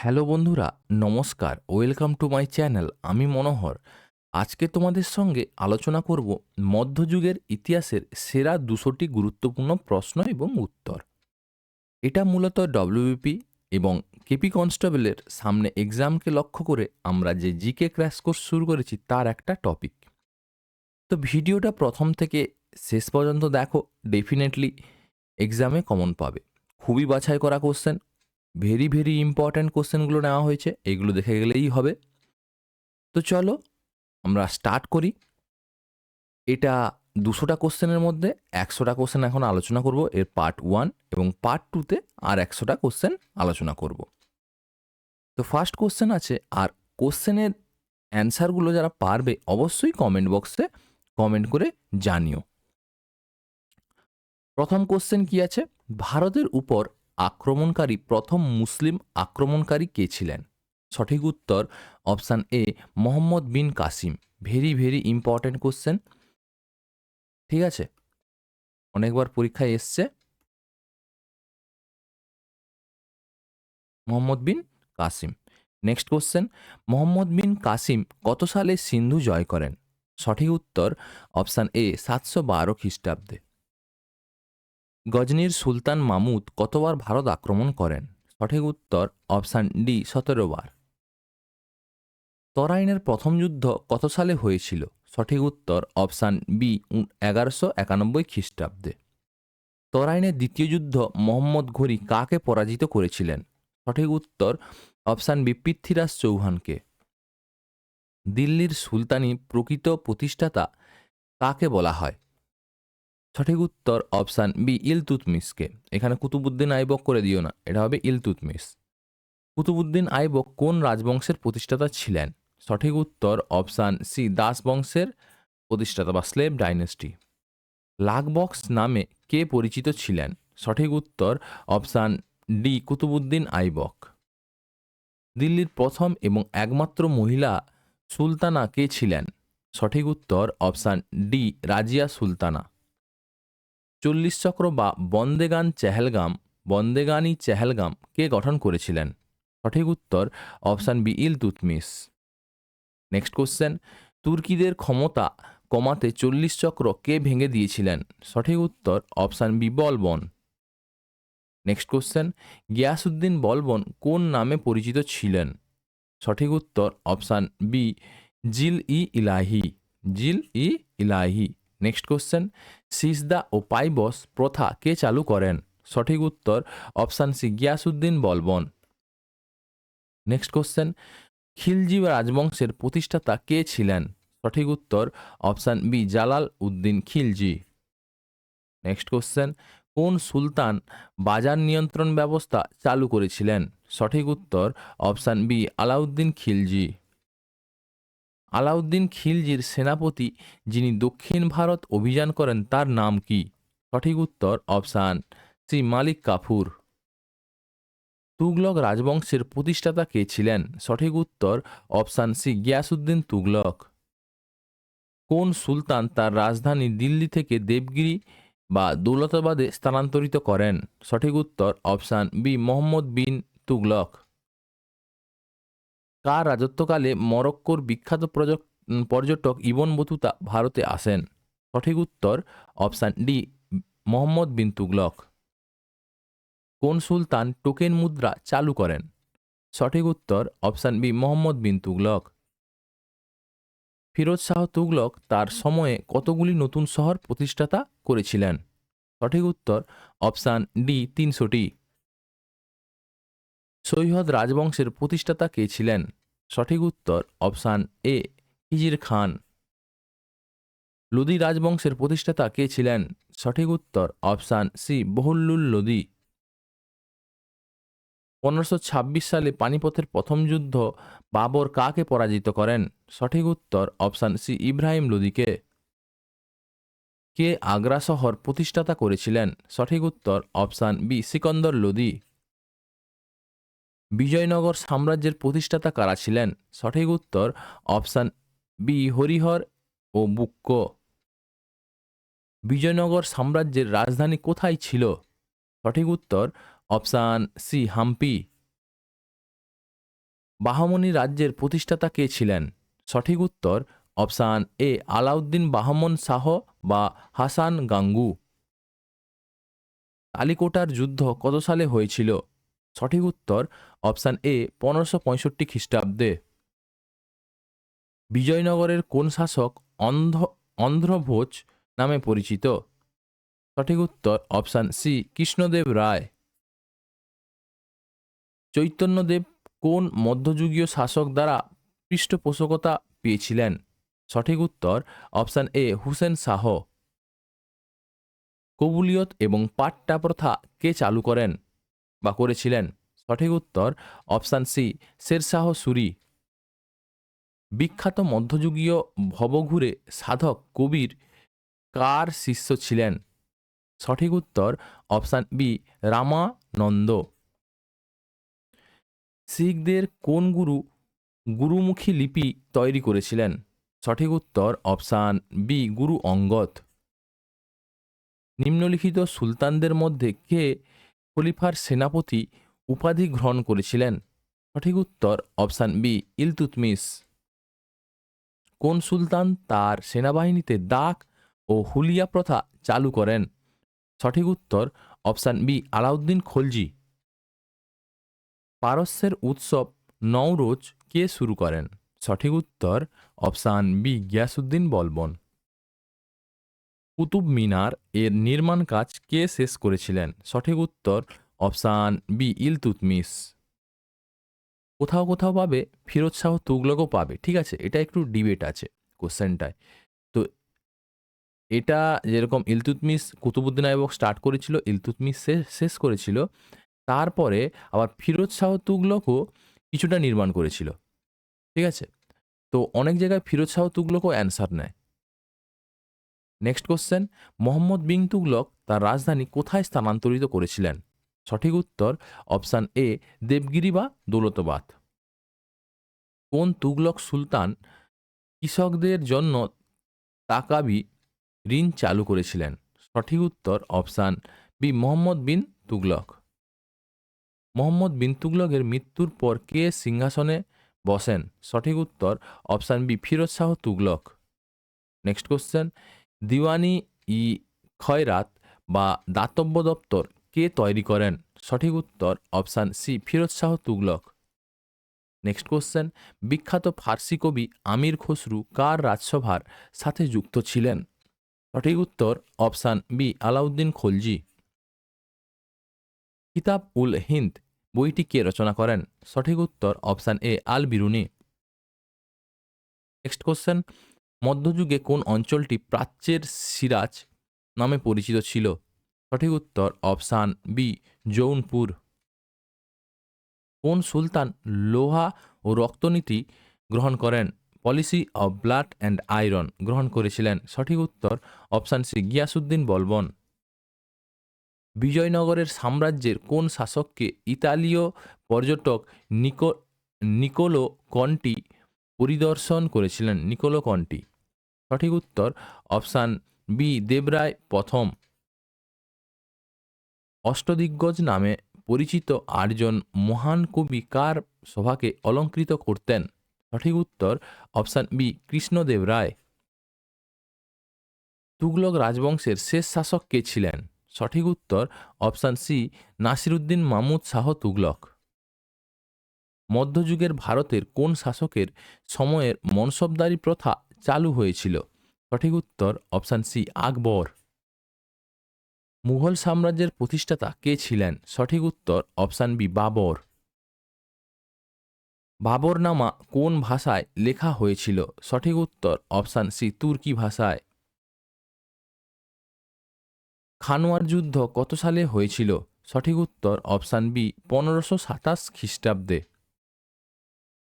Hello বন্ধুরা, নমস্কার, welcome to my channel, আমি মনোহর। আজকে তোমাদের সঙ্গে আলোচনা করব মধ্যযুগের ইতিহাসের সেরা দুশোটি গুরুত্বপূর্ণ প্রশ্ন এবং উত্তর। এটা মূলত ডব্লিউবিপি এবং কেপি কনস্টেবলের সামনে এক্সামকে লক্ষ্য করে আমরা যে জিকে ক্র্যাশ কোর্স শুরু করেছি তার একটা টপিক তো ভিডিওটা প্রথম থেকে শেষ পর্যন্ত দেখো ডেফিনেটলি এক্সামে কমন পাবে। খুবই বাছাই করা কোশ্চেন ভেরি ভেরি ইম্পর্ট্যান্ট কোশ্চেনগুলো নেওয়া হয়েছে, এগুলো দেখে গেলেই হবে। তো চলো, আমরা স্টার্ট করি। এটা দুশোটা কোশ্চেনের মধ্যে, একশোটা কোশ্চেন এখন আলোচনা করব, এর পার্ট ওয়ান এবং পার্ট টুতে আর একশোটা কোশ্চেন আলোচনা করব। তো ফার্স্ট কোশ্চেন আছে, আর কোশ্চেনের অ্যান্সারগুলো যারা পারবে, অবশ্যই কমেন্ট বক্সে কমেন্ট করে জানিও। প্রথম কোশ্চেন কি আছে? ভারতের উপর আক্রমণকারী প্রথম মুসলিম আক্রমণকারী কে ছিলেন? সঠিক উত্তর, option A, Mohammad bin Qasim. Very very important question ঠিক আছে? অনেকবার পরীক্ষায় এসছে। মোহাম্মদ বিন কাসিম। নেক্সট কোশ্চেন মোহাম্মদ বিন কাসিম কত সালে সিন্ধু জয় করেন? সঠিক উত্তর, অপশান এ, সাতশো বারো খ্রিস্টাব্দে। গজনির সুলতান মামুদ কতবার ভারত আক্রমণ করেন? সঠিক উত্তর অপশান ডি, সতেরো বার। তরাইনের প্রথম যুদ্ধ কত সালে হয়েছিল? সঠিক উত্তর অপশান বি এগারোশো একানব্বই খ্রিস্টাব্দে। তরাইনের দ্বিতীয় যুদ্ধ মোহাম্মদ ঘড়ি কাকে পরাজিত করেছিলেন? সঠিক উত্তর অপশান বি, পৃথ্বীরাজ চৌহানকে। দিল্লির সুলতানি প্রকৃত প্রতিষ্ঠাতা কাকে বলা হয়? সঠিক উত্তর অপশান বি ইলতুতমিসকে এখানে কুতুবুদ্দিন আইবক করে দিও না, এটা হবে ইলতুতমিস কুতুবুদ্দিন আইবক কোন রাজবংশের প্রতিষ্ঠাতা ছিলেন? সঠিক উত্তর অপশান সি দাস বংশের প্রতিষ্ঠাতা বা স্লেভ ডাইনেস্টি। লাগবক্স নামে কে পরিচিত ছিলেন? সঠিক উত্তর অপশান ডি কুতুবুদ্দিন আইবক। দিল্লির প্রথম এবং একমাত্র মহিলা সুলতানা কে ছিলেন? সঠিক উত্তর অপশান ডি, রাজিয়া সুলতানা। চল্লিশ চক্র বা বন্দেগান চেহেলগাম বন্দেগানি চেহেলগাম কে গঠন করেছিলেন? সঠিক উত্তর option B Iltutmish next question, তুর্কিদের ক্ষমতা কমাতে চল্লিশ চক্র কে ভেঙে দিয়েছিলেন? সঠিক উত্তর option B, Balban. Next question Ghiyasuddin Balban কোন নামে পরিচিত ছিলেন? সঠিক উত্তর অপশান বি জিল ই ইলাহি জিল ই ইলাহি নেক্সট কোশ্চেন সিজদা ও পাইবস প্রথা কে চালু করেন? সঠিক উত্তর option C, Ghiyasuddin Balban. Next question Khilji রাজবংশের প্রতিষ্ঠাতা কে ছিলেন? সঠিক উত্তর option B, Jalal Uddin Khilji. Next question কোন সুলতান বাজার নিয়ন্ত্রণ ব্যবস্থা চালু করেছিলেন? সঠিক উত্তর অপশান বি, আলাউদ্দিন খিলজি। আলাউদ্দিন খিলজির সেনাপতি, যিনি দক্ষিণ ভারত অভিযান করেন, তার নাম কি? সঠিক উত্তর অপশান সি, মালিক কাফুর। তুগলক রাজবংশের প্রতিষ্ঠাতা কে ছিলেন? সঠিক উত্তর অপশান সি গিয়াসুদ্দিন তুগলক। কোন সুলতান তার রাজধানী দিল্লি থেকে দেবগিরি বা দৌলতাবাদে স্থানান্তরিত করেন? সঠিক উত্তর অপশান বি, মোহাম্মদ বিন তুগলক। কার রাজত্বকালে মরক্কোর বিখ্যাত পর্যটক ইবন বতুতা ভারতে আসেন? সঠিক উত্তর অপশান ডি, মোহাম্মদ বিন তুগলক। কোন সুলতান টোকেন মুদ্রা চালু করেন? সঠিক উত্তর অপশান বি, মোহাম্মদ বিন তুগলক। ফিরোজ শাহ তুগলক তার সময়ে কতগুলি নতুন শহর প্রতিষ্ঠাতা করেছিলেন? সঠিক উত্তর অপশান ডি, তিনশোটি। সৈয়দ রাজবংশের প্রতিষ্ঠাতা কে ছিলেন? সঠিক উত্তর, অপশান এ, হিজির খান। লোদি রাজবংশের প্রতিষ্ঠাতা কে ছিলেন? সঠিক উত্তর, অপশান সি, বহুল্লুল লোদি। পনেরোশো ছাব্বিশ সালে পানিপথের প্রথম যুদ্ধ বাবর কাকে পরাজিত করেন? সঠিক উত্তর, অপশান সি, ইব্রাহিম লোদিকে কে আগ্রা শহর প্রতিষ্ঠাতা করেছিলেন? সঠিক উত্তর, অপশান বি, সিকন্দর লোদি। বিজয়নগর সাম্রাজ্যের প্রতিষ্ঠাতা কারা ছিলেন? সঠিক উত্তর অপশান বি হরিহর ও বুক্ক। বিজয়নগর সাম্রাজ্যের রাজধানী কোথায় ছিল? সঠিক উত্তর অপশান সি হাম্পি। বাহমনি রাজ্যের প্রতিষ্ঠাতা কে ছিলেন? সঠিক উত্তর অপশান এ আলাউদ্দিন বাহমন শাহ বা হাসান গাঙ্গু। তালিকোটার যুদ্ধ কত সালে হয়েছিল? সঠিক উত্তর অপশান এ, পনেরোশো পঁয়ষট্টি খ্রিস্টাব্দে। বিজয়নগরের কোন শাসক অন্ধ্র অন্ধ্রভোজ নামে পরিচিত? সঠিক উত্তর অপশান সি, কৃষ্ণদেব রায়। চৈতন্যদেব কোন মধ্যযুগীয় শাসক দ্বারা পৃষ্ঠপোষকতা পেয়েছিলেন? সঠিক উত্তর অপশান এ, হুসেন শাহ। কবুলিয়ত এবং পাট্টা প্রথা কে চালু করেন? বা করেছিলেন? সঠিক উত্তর অপশান সি, শেরশাহ সুরি বিখ্যাত মধ্যযুগীয় ভবঘুরে সাধক কবির কার শিষ্য ছিলেন? সঠিক উত্তর অপশান বি, রামানন্দ। শিখদের কোন গুরু, গুরুমুখী লিপি তৈরি করেছিলেন? সঠিক উত্তর অপশান বি, গুরু অঙ্গদ। নিম্নলিখিত সুলতানদের মধ্যে কে খলিফার সেনাপতি উপাধি গ্রহণ করেছিলেন। সঠিক উত্তর অপশান বি ইলতুতমিস কোন সুলতান তার সেনাবাহিনীতে দাক ও হুলিয়া প্রথা চালু করেন? সঠিক উত্তর অপশান বি, আলাউদ্দিন খলজি। পারস্যের উৎসব নওরোজ কে শুরু করেন? সঠিক উত্তর অপশান বি গিয়াসুদ্দিন বলবন। কুতুব মিনার এর নির্মাণ কাজ কে শেষ করেছিলেন? সঠিক উত্তর, অপশান বি ইলতুতমিস কোথাও কোথাও পাবে, ফিরোজ শাহ তুগলকও পাবে, ঠিক আছে? এটা একটু ডিবেট আছে কোশ্চেনটায় তো এটা যেরকম ইলতুতমিস কুতুবুদ্দিন আইবক স্টার্ট করেছিল ইলতুতমিস শেষ করেছিল। তারপরে আবার ফিরোজ শাহ তুগলকও কিছুটা নির্মাণ করেছিল, ঠিক আছে? তো অনেক জায়গায় ফিরোজ শাহ তুগলকও অ্যান্সার নেয়। নেক্সট কোশ্চেন মোহাম্মদ বিন তুগলক তার রাজধানী কোথায় স্থানান্তরিত করেছিলেন? সঠিক উত্তর অপশান এ দেবগিরি বা দৌলতবাদ কোন তুগলক সুলতান কৃষকদের জন্য তাকাবি ঋণ চালু করেছিলেন? সঠিক উত্তর অপশান বি মোহাম্মদ বিন তুগলক মোহাম্মদ বিন তুগলকের মৃত্যুর পর কে সিংহাসনে বসেন? সঠিক উত্তর option B Firoz Shah Tughlaq. Next question দিওয়ানি ই খয়রাত বা দাতব্য দপ্তর কে তৈরি করেন? সঠিক উত্তর option C Firoz Shah Tughlaq. Next question বিখ্যাত ফার্সি কবি আমির খসরু কার রাজসভার সাথে যুক্ত ছিলেন? সঠিক উত্তর অপশান বি আলাউদ্দিন খলজি। কিতাব উল হিন্দ, বইটি কে রচনা করেন? সঠিক উত্তর option A Al Biruni. Next question মধ্যযুগে কোন অঞ্চলটি প্রাচ্যের সিরাজ নামে পরিচিত ছিল? সঠিক উত্তর অপশান বি জৌনপুর। কোন সুলতান লোহা ও রক্তনীতি গ্রহণ করেন? Policy of blood and iron গ্রহণ করেছিলেন। সঠিক উত্তর অপশান সি গিয়াসুদ্দিন বলবন। বিজয়নগরের সাম্রাজ্যের কোন শাসককে ইতালীয় পর্যটক নিকো, নিকোলো কন্টি পরিদর্শন করেছিলেন? Niccolo Conti. সঠিক উত্তর অপশান বি, দেবরায় প্রথম। অষ্টদিগ্গজ নামে পরিচিত আটজন মহান কবি কার সভাকে অলঙ্কৃত করতেন? সঠিক উত্তর অপশান বি কৃষ্ণদেব রায় তুগলক রাজবংশের শেষ শাসক কে ছিলেন? সঠিক উত্তর অপশান সি, নাসিরুদ্দিন মামুদ শাহ তুগলক। মধ্যযুগের ভারতের কোন শাসকের সময়ের মনসবদারি প্রথা চালু হয়েছিল। সঠিক উত্তর অপশান সি, আকবর। মুঘল সাম্রাজ্যের প্রতিষ্ঠাতা কে ছিলেন? সঠিক উত্তর অপশান বি, বাবর। বাবরনামা কোন ভাষায় লেখা হয়েছিল? সঠিক উত্তর অপশান সি, তুর্কি ভাষায়। খানোয়ার যুদ্ধ কত সালে হয়েছিল? সঠিক উত্তর অপশান বি, পনেরোশো সাতাশ খ্রিস্টাব্দে।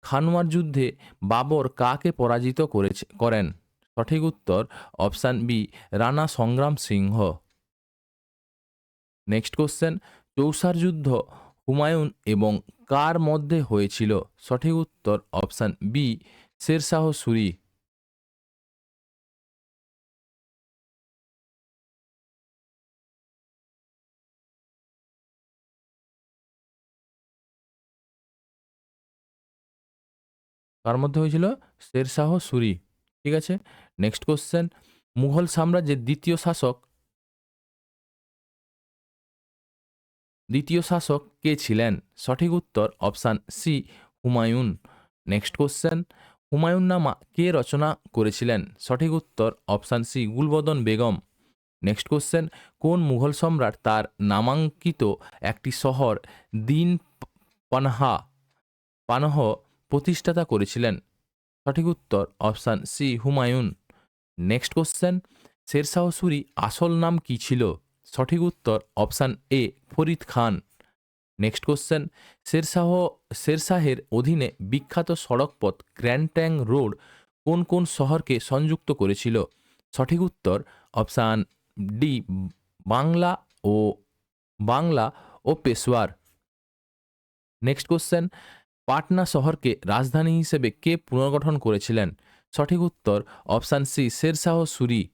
খানোয়ার যুদ্ধে বাবর কাকে পরাজিত করেছে? করেন। সঠিক উত্তর, অপশান বি, রানা সংগ্রাম সিংহ। নেক্সট কোশ্চেন, চৌসার যুদ্ধ হুমায়ুন এবং কার মধ্যে হয়েছিল? সঠিক উত্তর, অপশান বি, শেরশাহ সুরি। কার মধ্যে হয়েছিল শেরশাহ সুরি ঠিক আছে? নেক্সট কোশ্চেন মুঘল সাম্রাজ্যের দ্বিতীয় শাসক দ্বিতীয় শাসক কে ছিলেন? সঠিক উত্তর option C Humayun. Next question Humayun Nama কে রচনা করেছিলেন? সঠিক উত্তর option C Gulbadan Begum. Next question কোন মুঘল সম্রাট তার নামাঙ্কিত একটি শহর দিন পানহা, পানহ প্রতিষ্ঠাতা করেছিলেন। সঠিক উত্তর, option C, Humayun. Next question Sher Shah Suri আসল নাম কি ছিল? সঠিক উত্তর, option A, Farid Khan. Next question, Sher Shah, শেরশাহের অধীনে বিখ্যাত সড়কপথ গ্র্যান্ড ট্যাং রোড কোন কোন শহরকে সংযুক্ত করেছিল? সঠিক উত্তর, অপশান ডি, বাংলা ও বাংলা ও পেশোয়ার নেক্সট কোশ্চেন পাটনা শহরকে রাজধানী হিসেবে কে পুনর্গঠন করেছিলেন? সঠিক উত্তর option C, Sher Shah Suri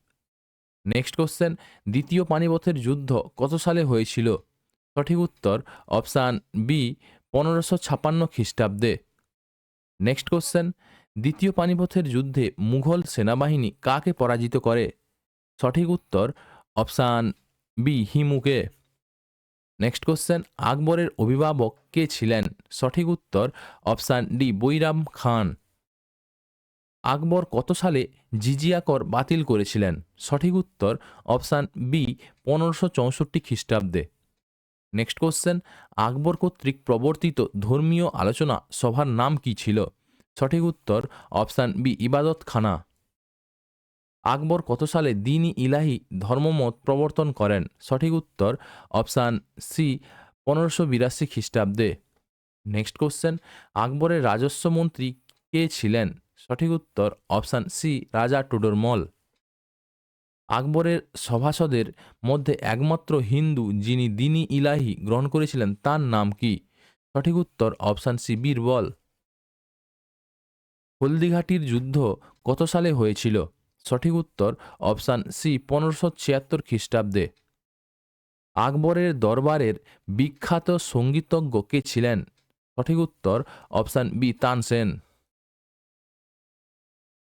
next question, দ্বিতীয় পানিপথের যুদ্ধ কত সালে হয়েছিল? সঠিক উত্তর অপশান বি, পনেরোশো ছাপান্ন খ্রিস্টাব্দে। নেক্সট কোশ্চেন, দ্বিতীয় পানিপথের যুদ্ধে মুঘল সেনাবাহিনী কাকে পরাজিত করে? সঠিক উত্তর অপশান বি, হিমুকে। নেক্সট কোশ্চেন আকবরের অভিভাবক কে ছিলেন? সঠিক উত্তর অপশান ডি বৈরাম খান। আকবর কত সালে জিজিয়া কর বাতিল করেছিলেন? সঠিক উত্তর অপশান বি পনেরোশো চৌষট্টি খ্রিস্টাব্দে। নেক্সট কোশ্চেন আকবর কর্তৃক প্রবর্তিত ধর্মীয় আলোচনা সভার নাম কি ছিল? সঠিক উত্তর অপশান বি ইবাদত খানা আকবর কত সালে দিন ইলাহি ধর্মমত প্রবর্তন করেন? সঠিক উত্তর, অপশান সি, পনেরোশো বিরাশি খ্রিস্টাব্দে। নেক্সট কোশ্চেন, আকবরের রাজস্ব মন্ত্রী কে ছিলেন? সঠিক উত্তর, অপশান সি, রাজা টুডরমল আকবরের সভাসদের মধ্যে একমাত্র হিন্দু যিনি দিনই ইলাহি গ্রহণ করেছিলেন, তার নাম কি? সঠিক উত্তর, অপশান সি, বীরবল। হলদিঘাটির যুদ্ধ কত সালে হয়েছিল? সঠিক উত্তর অপশান সি পনেরোশো ছিয়াত্তর খ্রিস্টাব্দে। আকবরের দরবারের বিখ্যাত সঙ্গীতজ্ঞ কে ছিলেন? সঠিক উত্তর অপশান বি তানসেন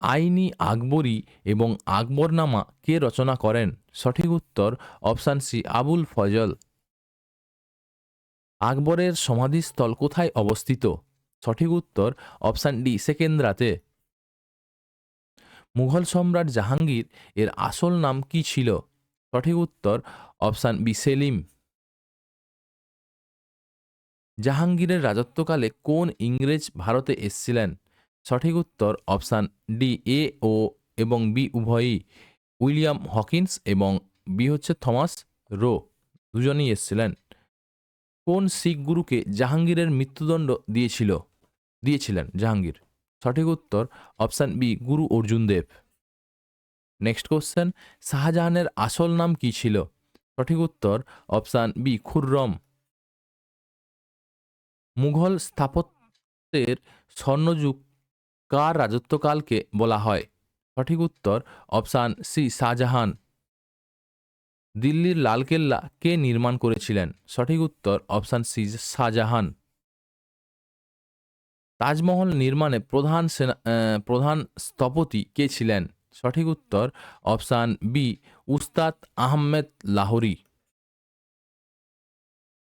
আইনি আকবরী এবং আকবরনামা কে রচনা করেন? সঠিক উত্তর অপশান সি আবুল ফজল। আকবরের সমাধিস্থল কোথায় অবস্থিত? সঠিক উত্তর অপশান ডি সেকেন্দ্রাতে। মুঘল সম্রাট জাহাঙ্গীর এর আসল নাম কি ছিল? সঠিক উত্তর অপশান বি, সেলিম। জাহাঙ্গীরের রাজত্বকালে কোন ইংরেজ ভারতে এসছিলেন? সঠিক উত্তর অপশান ডি, এ, ও এবং বি, উভয়ই। উইলিয়াম হকিন্স এবং বি হচ্ছে থমাস রো, দুজনেই এসছিলেন। কোন শিখ গুরুকে জাহাঙ্গীরের মৃত্যুদণ্ড দিয়েছিল? দিয়েছিলেন জাহাঙ্গীর। সঠিক উত্তর অপশান বি, গুরু অর্জুন দেব। নেক্সট কোশ্চেন, শাহজাহানের আসল নাম কি ছিল? সঠিক উত্তর অপশান বি, খুররম। মুঘল স্থাপত্যের স্বর্ণযুগ কার রাজত্বকালকে বলা হয়? সঠিক উত্তর অপশান সি, শাহজাহান। দিল্লির লালকেল্লা কে নির্মাণ করেছিলেন? সঠিক উত্তর অপশান সি, শাহজাহান। তাজমহল নির্মাণে প্রধান সেনা প্রধান স্থপতি কে ছিলেন? সঠিক উত্তর অপশান বি, উস্তাদ আহমেদ লাহোরি।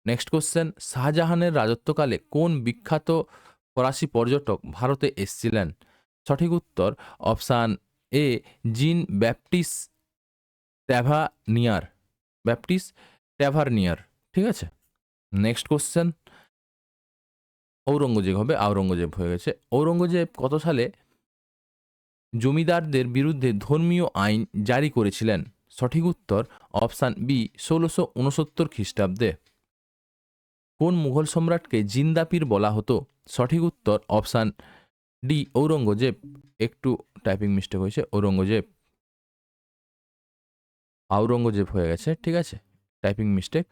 নেক্সট কোশ্চেন, শাহজাহানের রাজত্বকালে কোন বিখ্যাত ফরাসি পর্যটক ভারতে এসছিলেন? সঠিক উত্তর অপশান এ, জিন ব্যাপটিস ট্যাভানিয়ার ব্যাপটিস ট্যাভারনিয়ার, ঠিক আছে? নেক্সট কোশ্চেন ঔরঙ্গজেব হবে, আওরঙ্গজেব হয়ে গেছে। ঔরঙ্গজেব কত সালে জমিদারদের বিরুদ্ধে ধর্মীয় আইন জারি করেছিলেন? সঠিক উত্তর অপশান বি, ষোলোশো উনসত্তর খ্রিস্টাব্দে। কোন মুঘল সম্রাটকে জিন্দাপির বলা হতো? সঠিক উত্তর অপশান ডি, ঔরঙ্গজেব। একটু টাইপিং মিস্টেক হয়েছে, ঔরঙ্গজেব। আওরঙ্গজেব হয়ে গেছে, ঠিক আছে? Typing mistake.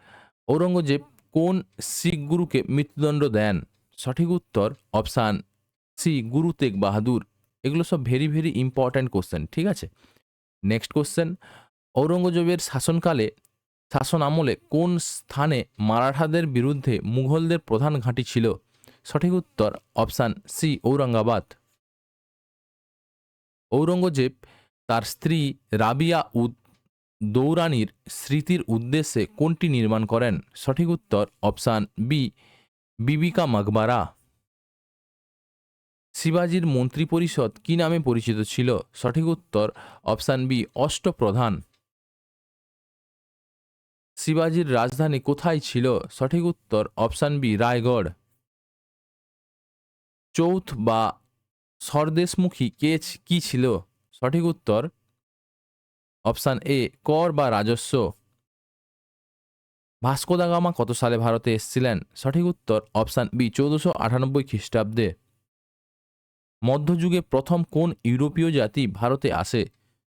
ঔরঙ্গজেব কোন শিখ গুরুকে মৃত্যুদণ্ড দেন? উত্তর অপশান সি গুরু তেগ বাহাদুর এগুলো সব ভেরি ভেরি ইম্পর্ট্যান্ট কোশ্চেন ঠিক আছে? নেক্সট কোশ্চেন ঔরঙ্গজেবের শাসনকালে, শাসন আমলে কোন স্থানে মারাঠাদের বিরুদ্ধে মুঘলদের প্রধান ঘাঁটি ছিল? সঠিক উত্তর অপশান সি ঔরঙ্গাবাদ। ঔরঙ্গজেব তার স্ত্রী রাবিয়া উদ দৌরানির স্মৃতির উদ্দেশ্যে কোনটি নির্মাণ করেন? সঠিক উত্তর অপশান বি বিবিকা মাকবারা শিবাজির মন্ত্রিপরিষদ কি নামে পরিচিত ছিল? সঠিক উত্তর অপশান বি অষ্টপ্রধান শিবাজির রাজধানী কোথায় ছিল? সঠিক উত্তর অপশান বি, রায়গড়। চৌথ বা স্বরদেশমুখী কে কি ছিল? সঠিক উত্তর অপশান এ, কর বা রাজস্ব। ভাস্কো দা গামা কত সালে ভারতে এসেছিলেন? সঠিক উত্তর অপশান বি, চৌদ্দশো আটানব্বই খ্রিস্টাব্দে। মধ্যযুগে প্রথম কোন ইউরোপীয় জাতি ভারতে আসে?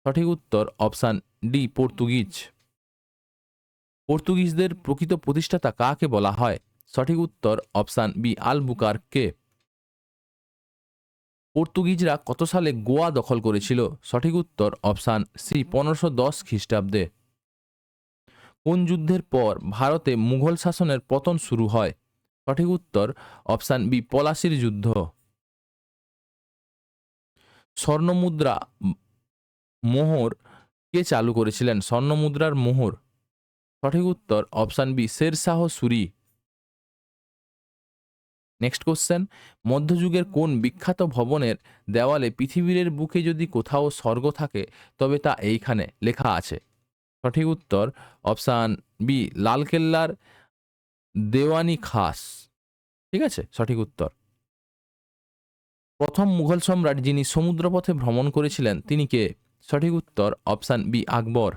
সঠিক উত্তর অপশান ডি, পর্তুগিজ। পর্তুগিজদের প্রকৃত প্রতিষ্ঠাতা কাকে বলা হয়? সঠিক উত্তর অপশান বি আলবুকার্ককে পর্তুগিজরা কত সালে গোয়া দখল করেছিল? সঠিক উত্তর অপশান সি, পনেরোশো দশ খ্রিস্টাব্দে। কোন যুদ্ধের পর ভারতে মুঘল শাসনের পতন শুরু হয়? সঠিক উত্তর, অপশান বি, পলাশির যুদ্ধ। স্বর্ণমুদ্রা মোহর কে চালু করেছিলেন? স্বর্ণমুদ্রার মোহর। সঠিক উত্তর, option B, Sher Shah Suri next question, মধ্যযুগের কোন বিখ্যাত ভবনের দেওয়ালে পৃথিবীর বুকে যদি কোথাও স্বর্গ থাকে, তবে তা এইখানে লেখা আছে। সঠিক উত্তর অপশান বি, লালকেল্লার দেওয়ানি খাস। ঠিক আছে? সঠিক উত্তর। প্রথম মুঘল সম্রাট যিনি সমুদ্রপথে ভ্রমণ করেছিলেন, তিনি কে? সঠিক উত্তর অপশান বি, আকবর।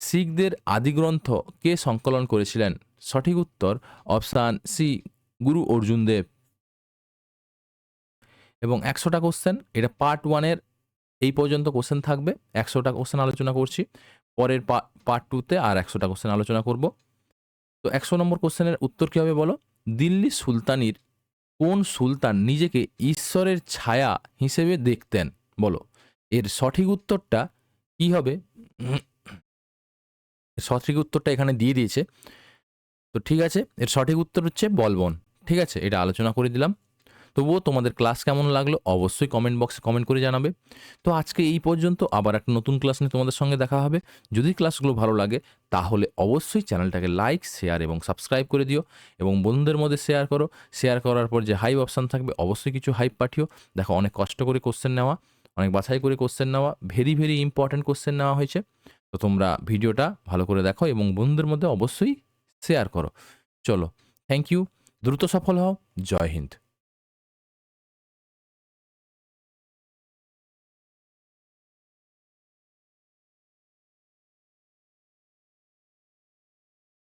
শিখদের আদিগ্রন্থ কে সংকলন করেছিলেন? সঠিক উত্তর অপশান সি, গুরু অর্জুন দেব। এবং একশোটা কোশ্চেন এটা পার্ট ওয়ানের এই পর্যন্ত কোশ্চেন থাকবে। একশোটা কোশ্চেন আলোচনা করছি। পরের পার্ট টুতে আর একশোটা কোশ্চেন আলোচনা করব। তো একশো নম্বর কোশ্চেনের উত্তর কী হবে বলো? দিল্লি সুলতানির কোন সুলতান নিজেকে ঈশ্বরের ছায়া হিসেবে দেখতেন? বলো। এর সঠিক উত্তরটা কি হবে? সঠিক উত্তরটা এখানে দিয়ে দিয়েছে। তো ঠিক আছে, এর সঠিক উত্তর হচ্ছে বলবন। ঠিক আছে, এটা আলোচনা করে দিলাম। তবুও তোমাদের ক্লাস কেমন লাগল অবশ্যই কমেন্ট বক্সে কমেন্ট করে জানাবে। তো আজকে এই পর্যন্ত আবার একটা নতুন ক্লাস নিয়ে তোমাদের সঙ্গে দেখা হবে। যদি ক্লাসগুলো ভালো লাগে তাহলে অবশ্যই চ্যানেলটাকে লাইক শেয়ার এবং সাবস্ক্রাইব করে দিও এবং বন্ধুদের মধ্যে শেয়ার করো। শেয়ার করার পর যে হাইপ অপশান থাকবে অবশ্যই কিছু হাইপ পাঠিও। দেখো অনেক কষ্ট করে কোশ্চেন নেওয়া, অনেক বাছাই করে কোশ্চেন নেওয়া ভেরি ভেরি ইম্পর্ট্যান্ট কোশ্চেন নেওয়া হয়েছে। তো তোমরা ভিডিওটা ভালো করে দেখো এবং বন্ধুদের মধ্যে অবশ্যই শেয়ার করো। চলো থ্যাংক ইউ দ্রুত সফল হও। জয় হিন্দ।